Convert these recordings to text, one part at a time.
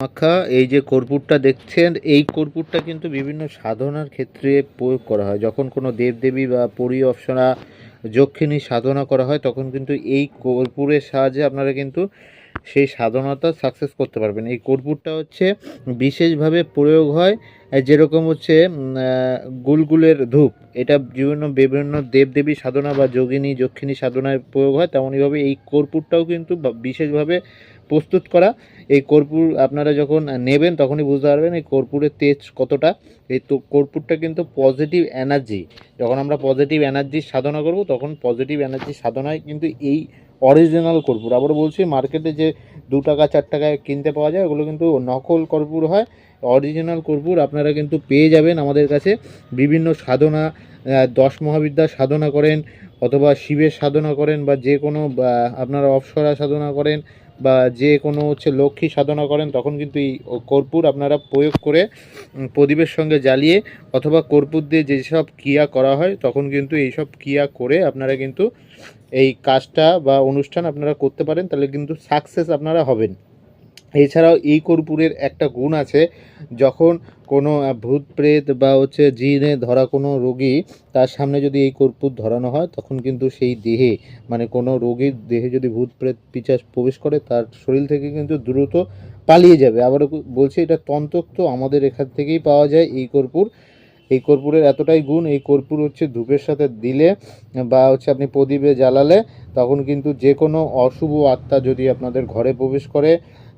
মাখা, এই যে কর্পূরটা দেখছেন, এই কর্পূরটা কিন্তু বিভিন্ন সাধনার ক্ষেত্রে প্রয়োগ করা হয়। যখন কোনো দেবদেবী বা পরি অপ্সরা, যক্ষিণী সাধনা করা হয়, তখন কিন্তু এই কর্পূরের সাহায্যে আপনারা কিন্তু সেই সাধনাটা সাকসেস করতে পারবেন। এই কর্পূরটা হচ্ছে বিশেষভাবে প্রয়োগ হয় যেরকম হচ্ছে গুলগুলের ধূপ। এটা বিভিন্ন বিভিন্ন দেবদেবী সাধনা বা যোগিনী, যক্ষিণী সাধনায় প্রয়োগ হয়, তেমনইভাবে এই কর্পূরটাও কিন্তু বিশেষভাবে প্রস্তুত করা। এই কর্পূর আপনারা যখন নেবেন, তখনই বুঝতে পারবেন এই কর্পূরের তেজ কতটা। এই তো কর্পূরটা কিন্তু পজিটিভ এনার্জি যখন আমরা পজিটিভ এনার্জি সাধনা করব, তখন পজিটিভ এনার্জি সাধনায় কিন্তু এই অরিজিনাল কর্পূর আবার বলছি মার্কেটে যে দু টাকা, চার টাকায় কিনতে পাওয়া যায়, ওগুলো কিন্তু নকল কর্পূর হয়। অরিজিনাল কর্পূর আপনারা কিন্তু পেয়ে যাবেন আমাদের কাছে। বিভিন্ন সাধনা দশ মহাবিদ্যা সাধনা করেন, অথবা শিবের সাধনা করেন, বা যে কোনো আপনারা অপসরা সাধনা করেন, বা যে কোনো হচ্ছে লক্ষ্মী সাধনা করেন, তখন কিন্তু এই কর্পূর আপনারা প্রয়োগ করে প্রদীপের সঙ্গে জ্বালিয়ে, অথবা কর্পূর দিয়ে যেসব ক্রিয়া করা হয়, তখন কিন্তু এইসব ক্রিয়া করে আপনারা কিন্তু এই কাজটা বা অনুষ্ঠান আপনারা করতে পারেন, তাহলে কিন্তু সাকসেস আপনারা হবেন। এছাড়াও এই কর্পূরের একটা গুণ আছে, যখন কোনো ভূত প্রেত বা হচ্ছে জিনে ধরা কোনো রোগী, তার সামনে যদি এই কর্পূর ধরানো হয়, তখন কিন্তু সেই দেহে মানে কোনো রোগীর দেহে যদি ভূত প্রেত পিচাস প্রবেশ করে, তার শরীর থেকে কিন্তু দ্রুত পালিয়ে যাবে। আবারও বলছি, এটা তন্ত্রক্ত আমাদের এখান থেকেই পাওয়া যায় এই কর্পূর এই কর্পূরের এতটাই গুণ, এই কর্পূর হচ্ছে ধূপের সাথে দিলে বা হচ্ছে আপনি প্রদীপে জ্বালালে তখন কিন্তু যে কোনো অশুভ আত্মা যদি আপনাদের ঘরে প্রবেশ করে,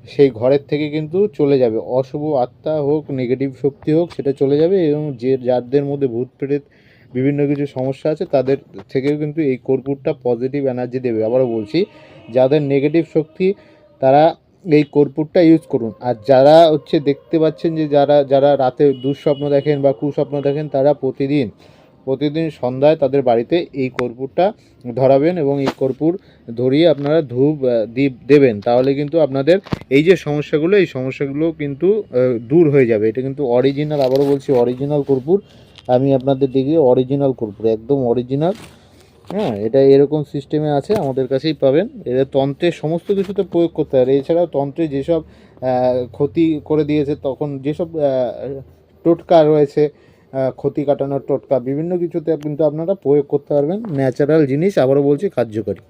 সেই ঘরের থেকে কিন্তু চলে যাবে। অশুভ আত্মা হোক নেগেটিভ শক্তি হোক, সেটা চলে যাবে এবং যে যাদের মধ্যে ভূত প্রেত বিভিন্ন কিছু সমস্যা আছে, তাদের থেকেও কিন্তু এই কর্পূরটা পজিটিভ এনার্জি দেবে। আবারও বলছি, যাদের নেগেটিভ শক্তি, তারা এই কর্পূরটা ইউজ করুন। আর যারা হচ্ছে দেখতে পাচ্ছেন যে যারা যারা রাতে দুঃস্বপ্ন দেখেন বা কুস্বপ্ন দেখেন, তারা প্রতিদিন প্রতিদিন সন্ধ্যায় তাদের বাড়িতে এই কর্পূরটা ধরাবেন এবং এই কর্পূর ধরিয়ে আপনারা ধূপ দীপ দেবেন। তাহলে কিন্তু আপনাদের এই যে সমস্যাগুলো, এই সমস্যাগুলো কিন্তু দূর হয়ে যাবে। এটা কিন্তু অরিজিনাল আবারও বলছি অরিজিনাল কর্পূর। আমি আপনাদের দেখি অরিজিনাল কর্পূর, একদম অরিজিনাল হ্যাঁ এটা এরকম সিস্টেমে আছে, আমাদের কাছেই পাবেন। এটা তন্ত্রের সমস্ত কিছুতে প্রয়োগ করতে পারে এছাড়াও তন্ত্রে যেসব ক্ষতি করে দিয়েছে, তখন যেসব টোটকা রয়েছে ক্ষতি কাটানোর টোটকা, বিভিন্ন কিছুতে কিন্তু আপনারা প্রয়োগ করতে পারবেন। ন্যাচারাল জিনিস, আবারও বলছি, কার্যকরী।